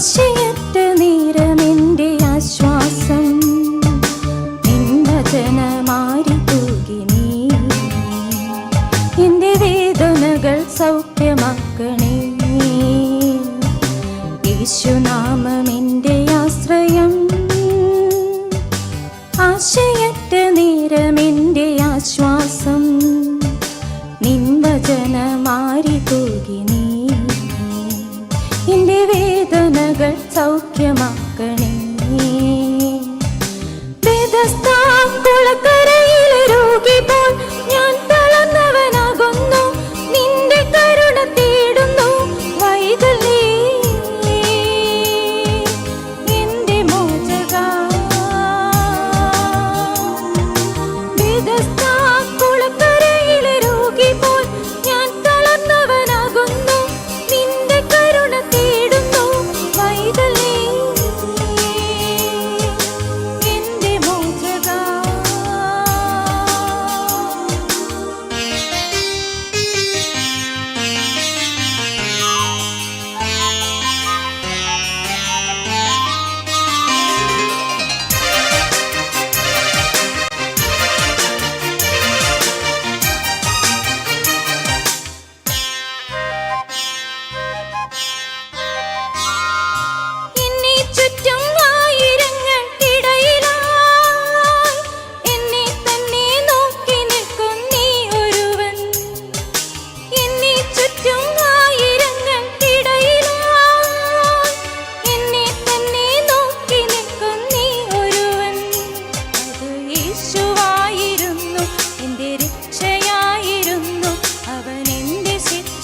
ആശയറ്റ എന്റെ ആശ്രയം. ആശയ രോഗികൾ സൗഖ്യമാ.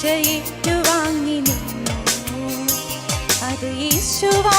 വാങ്ങി നിന്നു അത് യേശുവാ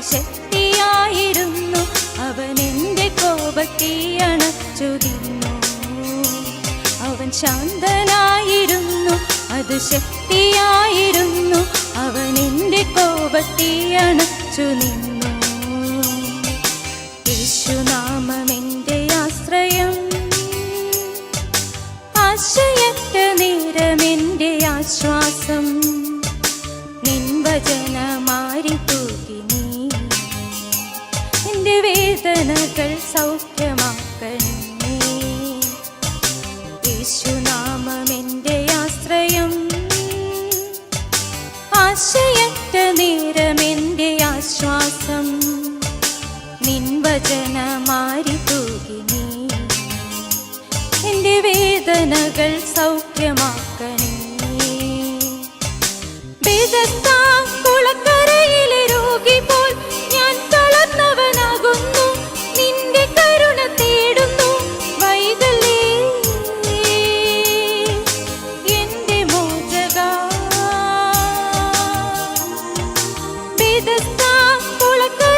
ശക്തിയായിരുന്നു. അവൻ എന്റെ കോപത്തെ അണച്ചൊതിന്നു അവൻ ശാന്തനായിരുന്നു. അത് ശക്തിയായിരുന്നു. അവൻ എന്റെ കോപത്തെ അണച്ചു യേശുനാമം എന്റെ ആശ്രയം. ആശയറ്റ നേരം എന്റെ ആശ്വാസം. നിൻ വേദനകൾ സൗഖ്യമാക്കണമേ. യേശുനാമം എന്റെ ആശ്രയം. ആശയറ്റ നേരമെന്റെ ആശ്വാസം. നിൻവചനമാരി തൂകിനി എന്റെ വേദനകൾ സൗഖ്യമാക്കും எதுக்கா உலக்கு